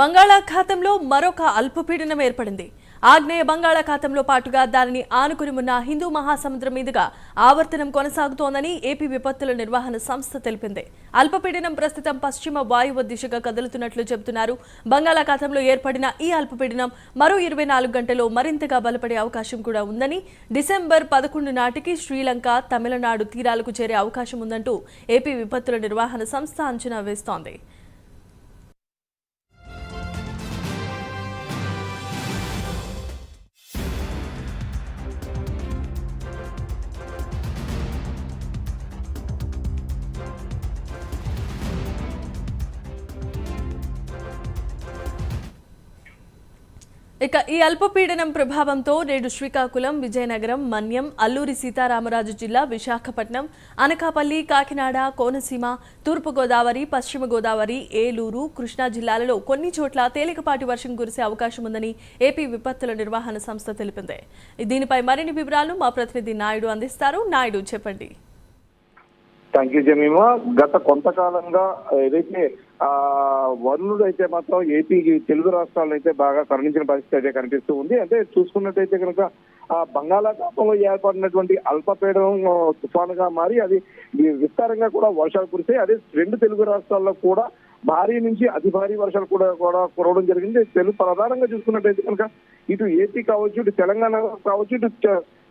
బంగాళాఖాతంలో మరొక అల్పపీడనం ఏర్పడింది. ఆగ్నేయ బంగాళాఖాతంలో పాటుగా దానిని ఆనుకుని ఉన్న హిందూ మహాసముద్రం మీదుగా ఆవర్తనం కొనసాగుతోందని ఏపీ విపత్తుల నిర్వహణ సంస్థ తెలిపింది. అల్పపీడనం ప్రస్తుతం పశ్చిమ వాయువ దిశగా కదులుతున్నట్లు చెబుతున్నారు. బంగాళాఖాతంలో ఏర్పడిన ఈ అల్పపీడనం మరో ఇరవై నాలుగు గంటల్లో మరింతగా బలపడే అవకాశం కూడా ఉందని డిసెంబర్ పదకొండు నాటికి శ్రీలంక తమిళనాడు తీరాలకు చేరే అవకాశం ఉందంటూ ఏపీ విపత్తుల నిర్వహణ సంస్థ అంచనా వేస్తోంది. ఇక ఈ అల్పపీడనం ప్రభావంతో నేడు శ్రీకాకుళం విజయనగరం మన్యం అల్లూరి సీతారామరాజు జిల్లా విశాఖపట్నం అనకాపల్లి కాకినాడ కోనసీమ తూర్పుగోదావరి పశ్చిమ గోదావరి ఏలూరు కృష్ణా జిల్లాలలో కొన్ని చోట్ల తేలికపాటి వర్షం కురిసే అవకాశం ఉందని ఏపీ విపత్తుల నిర్వహణ సంస్థ తెలిపింది. దీనిపై మరిన్ని వివరాలు మా ప్రతినిధి నాయుడు అందిస్తారు. నాయుడు చెప్పండి. Thank you Jemimah. గత కొంతకాలంగా ఏదైతే వరుణుడు అయితే మాత్రం ఏపీకి తెలుగు రాష్ట్రాల్లో అయితే బాగా కరుణించిన పరిస్థితి అయితే కనిపిస్తూ ఉంది. అంటే చూసుకున్నట్టయితే కనుక ఆ బంగాళాఖాతంలో ఏర్పడినటువంటి అల్పపీడనం తుఫానుగా మారి అది విస్తారంగా కూడా వర్షాలు కురిసాయి అదే రెండు తెలుగు రాష్ట్రాల్లో కూడా భారీ నుంచి అతి భారీ వర్షాలు కూడా కూడా కురవడం జరిగింది. తెలుగు ప్రధానంగా చూసుకున్నట్టయితే కనుక ఇటు ఏపీ కావచ్చు ఇటు తెలంగాణ కావచ్చు ఇటు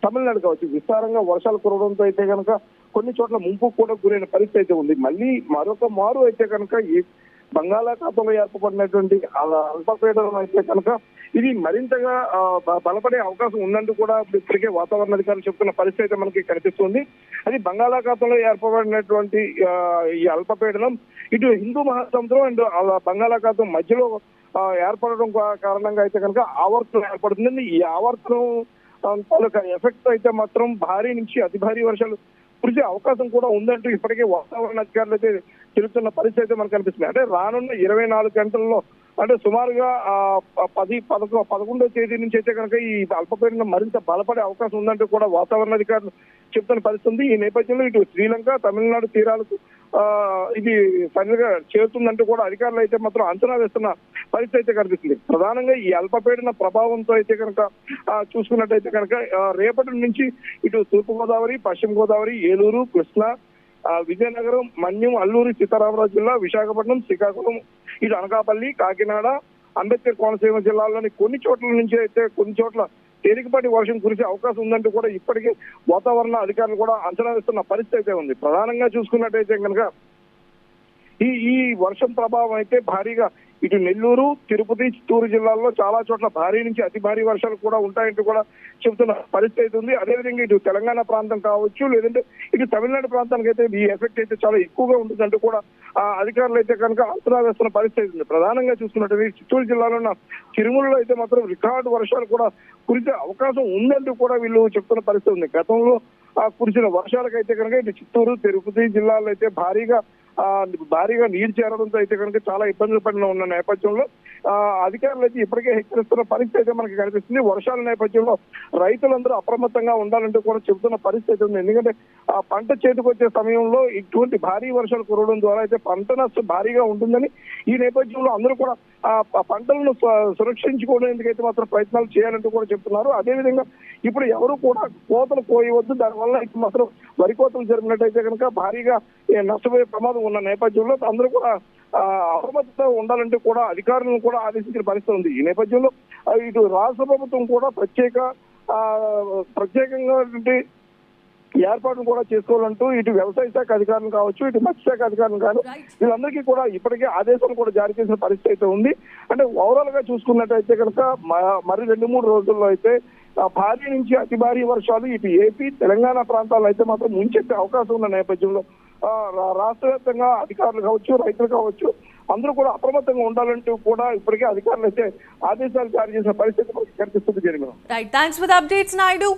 తమిళనాడు కావచ్చు విస్తారంగా వర్షాలు కురవడంతో అయితే కనుక కొన్ని చోట్ల ముంపు కూడా గురైన పరిస్థితి అయితే ఉంది. మళ్ళీ మరొక మారు అయితే కనుక బంగాళాఖాతంలో ఏర్పడినటువంటి అల్పపీడనం అయితే కనుక ఇది మరింతగా బలపడే అవకాశం ఉందంటూ కూడా ఇప్పటికే వాతావరణ అధికారులు చెప్తున్న పరిస్థితి అయితే మనకి కనిపిస్తుంది. అది బంగాళాఖాతంలో ఏర్పడినటువంటి ఈ అల్పపీడనం ఇటు హిందూ మహాసముద్రం అండ్ అలా బంగాళాఖాతం మధ్యలో ఏర్పడడం కారణంగా అయితే కనుక ఆవర్తనం ఏర్పడుతుంది. ఈ ఆవర్తనం తాలూకా ఎఫెక్ట్ అయితే మాత్రం భారీ నుంచి అతి భారీ వర్షాలు కురిసే అవకాశం కూడా ఉందంటూ ఇప్పటికే వాతావరణ అధికారులు అయితే తెలుస్తున్న పరిస్థితి అయితే మనకు కనిపిస్తుంది. అంటే రానున్న ఇరవై నాలుగు గంటల్లో అంటే సుమారుగా పది పదకొ పదకొండో తేదీ నుంచి అయితే కనుక ఈ అల్పపీడనం మరింత బలపడే అవకాశం ఉందంటూ కూడా వాతావరణ అధికారులు చెప్తున్న పరిస్థితి ఉంది. ఈ నేపథ్యంలో ఇటు శ్రీలంక తమిళనాడు తీరాలకు ఇది ఫైనల్గా చేరుతుందంటూ కూడా అధికారులు అయితే మాత్రం అంచనా వేస్తున్న పరిస్థితి అయితే కనిపిస్తుంది. ప్రధానంగా ఈ అల్పపీడన ప్రభావంతో అయితే కనుక చూసుకున్నట్టయితే కనుక రేపటి నుంచి ఇటు తూర్పు గోదావరి పశ్చిమ గోదావరి ఏలూరు కృష్ణా విజయనగరం మన్యం అల్లూరి సీతారామరాజు జిల్లా విశాఖపట్నం శ్రీకాకుళం ఇటు అనకాపల్లి కాకినాడ అంబేద్కర్ కోనసీమ జిల్లాలోని కొన్ని చోట్ల నుంచి అయితే కొన్ని చోట్ల తేలికపాటి వర్షం కురిసే అవకాశం ఉందంటూ కూడా ఇప్పటికే వాతావరణ అధికారులు కూడా అంచనా వేస్తున్న పరిస్థితి అయితే ఉంది. ప్రధానంగా చూసుకున్నట్టయితే కనుక ఈ ఈ వర్షం ప్రభావం అయితే భారీగా ఇటు నెల్లూరు తిరుపతి చిత్తూరు జిల్లాల్లో చాలా చోట్ల భారీ నుంచి అతి భారీ వర్షాలు కూడా ఉంటాయంటూ కూడా చెబుతున్న పరిస్థితి అయితే ఉంది. అదేవిధంగా ఇటు తెలంగాణ ప్రాంతం కావచ్చు లేదంటే ఇటు తమిళనాడు ప్రాంతానికి అయితే ఈ ఎఫెక్ట్ అయితే చాలా ఎక్కువగా ఉంటుందంటూ కూడా ఆ అధికారులు అయితే కనుక అంచనా వేస్తున్న పరిస్థితి ఉంది. ప్రధానంగా చూసుకున్నట్టు చిత్తూరు జిల్లాలో ఉన్న తిరుమలలో అయితే మాత్రం రికార్డు వర్షాలు కూడా కురిసే అవకాశం ఉందంటూ కూడా వీళ్ళు చెప్తున్న పరిస్థితి ఉంది. గతంలో ఆ కురిసిన వర్షాలకైతే కనుక ఇటు చిత్తూరు తిరుపతి జిల్లాలో అయితే భారీగా భారీగా నీరు చేరడంతో అయితే కనుక చాలా ఇబ్బందులు పడిన ఉన్న నేపథ్యంలో ఆ అధికారులు అయితే ఇప్పటికే హెచ్చరిస్తున్న పరిస్థితి అయితే మనకి కనిపిస్తుంది. వర్షాల నేపథ్యంలో రైతులందరూ అప్రమత్తంగా ఉండాలంటూ కూడా చెబుతున్న పరిస్థితి ఉంది. ఎందుకంటే ఆ పంట చేతికి వచ్చే సమయంలో ఇటువంటి భారీ వర్షాలు కురవడం ద్వారా అయితే పంట నష్టం భారీగా ఉంటుందని ఈ నేపథ్యంలో అందరూ కూడా ఆ పంటలను సురక్షించుకునేందుకైతే మాత్రం ప్రయత్నాలు చేయాలంటూ కూడా చెప్తున్నారు. అదేవిధంగా ఇప్పుడు ఎవరు కూడా కోతలు కోయవద్దు. దానివల్ల ఇప్పుడు మాత్రం వరి కోతలు జరిగినట్టయితే కనుక భారీగా నష్టపోయే ప్రమాదం ఉన్న నేపథ్యంలో అందరూ కూడా అప్రమత్తతో ఉండాలంటే కూడా అధికారులను కూడా ఆదేశించిన పరిస్థితి ఉంది ఈ నేపథ్యంలో ఇటు రాష్ట్ర ప్రభుత్వం కూడా ప్రత్యేక ప్రత్యేకంగా ఏర్పాట్లు కూడా చేసుకోవాలంటూ ఇటు వ్యవసాయ శాఖ అధికారులు కావచ్చు ఇటు మత్స్యశాఖ అధికారులు కాదు. వీళ్ళందరికీ కూడా ఇప్పటికే ఆదేశాలు కూడా జారీ చేసిన పరిస్థితి అయితే ఉంది అంటే ఓవరాల్గా చూసుకున్నట్టయితే కనుక మరి రెండు మూడు రోజుల్లో అయితే భారీ నుంచి అతి భారీ వర్షాలు ఇటు ఏపీ తెలంగాణ ప్రాంతాల్లో అయితే మాత్రం ముంచెత్తే అవకాశం ఉన్న నేపథ్యంలో రాష్ట్ర వ్యాప్తంగా అధికారులు కావచ్చు రైతులు కావచ్చు అందరూ కూడా అప్రమత్తంగా ఉండాలంటూ కూడా ఇప్పటికే అధికారులు అయితే ఆదేశాలు జారీ చేసిన పరిస్థితి కనిపిస్తుంది జరిగిన right thanks for updates Naidu